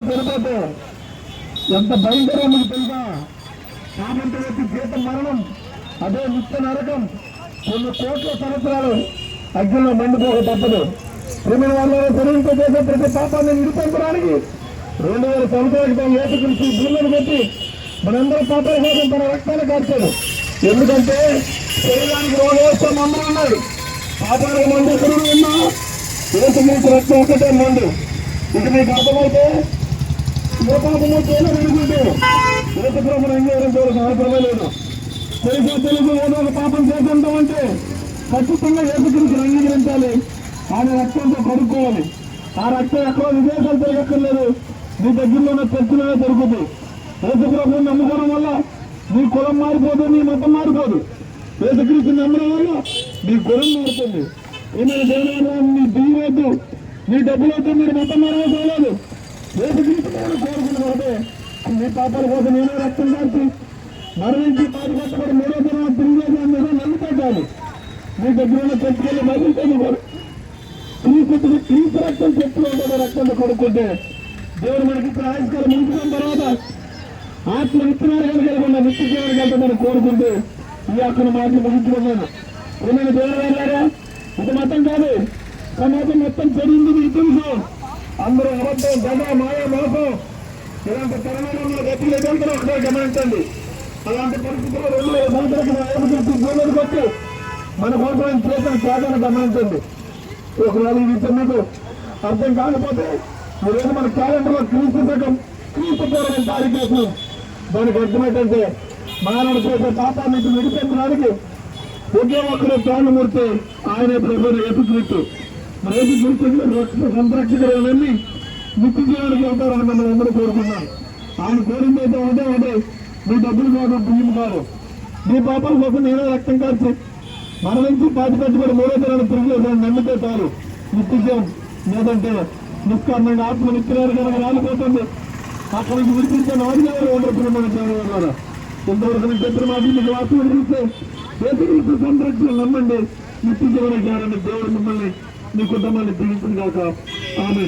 తిరుపతి ఎంత భయంకరం మీకు తెలుసా? కాబట్టి వచ్చి జీత మరణం అదే నిత్య నరకం. కొన్ని కోట్ల సంవత్సరాలు అగ్నిలో మండిపోక తప్పదు. క్రిమిన వాళ్ళలో శరీరంతో చేసే ప్రతి పాపాన్ని నిరూపించడానికి రెండు వేల సంవత్సరాల క్రితం ఏసుకృషి భూములను పెట్టి మనందరి పాపాల కోసం తన రక్తాన్ని కాచాడు ఎందుకంటే శరీరానికి రోగవస్తాం మందులు ఉన్నాడు పాపాలకు మందు ఎక్కడ ఉన్నా ఏసు ఏసుకృషి రక్తం ఒక్కటే మందు. ఇది మీకు అర్థమైతే ఏ పాపము చేయలేదు అనుకుంటే ఏసుప్రభుని అంగీకారం లేదు తెలుసో తెలుగు ఏదో ఒక పాపం చేస్తుంటామంటే ఖచ్చితంగా ఏసుక్రీస్తుని అంగీకరించాలి ఆయన రక్తంతో కడుక్కోవాలి ఆ రక్తం ఎక్కడో విదేశాలు తిరగక్కర్లేదు మీ దగ్గరలో ఉన్న చర్చలోనే దొరుకుతుంది ఏసుప్రభుని నమ్ముకోవడం వల్ల నీ కులం మారిపోదు నీ మతం మారిపోదు ఏసుక్రీస్తుని నమ్మడం వల్ల నీ గురం మారుతుంది ఏమైనా దేవుడు నీ మీ నీ డబ్బులొద్దు మీరు మతం మారవలసిన లేదు. ఏసుక్రీస్తుని కోరుకున్నదే మీ పాపాల కోసం నేనే రక్తం కాల్చి మరణించి బాధపడబడి మూడో దిన తిరిగి మీద నమ్ముతాను మీ దగ్గర ఉన్న చర్చలు మరింతని క్రీస్తు క్రీస్తు రక్తం చెప్పులు ఉంటుంది రక్తంతో కొడుకుంటే దేవుడు మనకి ఇక్కడ ఆయుష్కాలం ముంచుకున్న తర్వాత ఆత్మ విత్తనాలు కలిగి నిత్య జీవన కలుగుతుందని కోరుకుంటూ ఈ హక్కును మాటలు ముగించుకున్నాను ఏమైనా దేవుడు వెళ్ళారా ఇది మతం కాదు సమాజం మొత్తం చెడింది మీకు తెలుసు అందరూ అబద్ధం దగ మాయ మోసం ఇలాంటి తెలంగాణలో గతి ఎదుగుతున్న ఒకటే గమనించండి. అలాంటి పరిస్థితుల్లో రెండు వేల సంవత్సరాల ఏమీ భూమికి వచ్చి మన కోసం చేసిన త్యాగాన్ని గమనించండి. ఒకవేళ ఇది విషయం అర్థం కాకపోతే ఈరోజు మన క్యాలెండర్లో క్రీస్తు శకం క్రీస్తు పూర్వం తారీఖు వేసినాం దానికి అర్థమేంటంటే మానవుడు చేసే పాపాన్ని విడిపించడానికి ఒకే ఒక్కరు ప్రాణమూర్తి ఆయనే ప్రభు ఏసుక్రీస్తు మరి ఏసుక్రీస్తు రక్షణ సంరక్షకుడు వెళ్ళి నిత్య జీవానికి వెళ్తారని మనం అందరూ కోరుకున్నాం ఆయన కోరింది అయితే ఒకటే ఒకటే. మీ డబ్బులు కాదు బియ్యం కాదు. మీ పాపాల కోసం నేనే రక్తం కార్చి మన నుంచి పాతి పెట్టుబడి మూడో తరాలు తిరిగి నమ్మితే చాలు. నిత్యం. లేదంటే నిష్కారణంగా ఆత్మ నిత్యనారు కనుక రాలిపోతుంది. అక్కడ నుంచి విడిపించే నాలుగు ఉండరు మన సేవ ద్వారా. ఇంతవరకు నేను చెప్పిన మాట మీకు వాస్తవం చూస్తే ఏసుక్రీస్తు సంరక్షణ నమ్మండి. నిత్య జీవన జ్ఞానాన్ని దేవుడు మిమ్మల్ని మీ కుటుంబాన్ని దీవించిన కాక ఆమె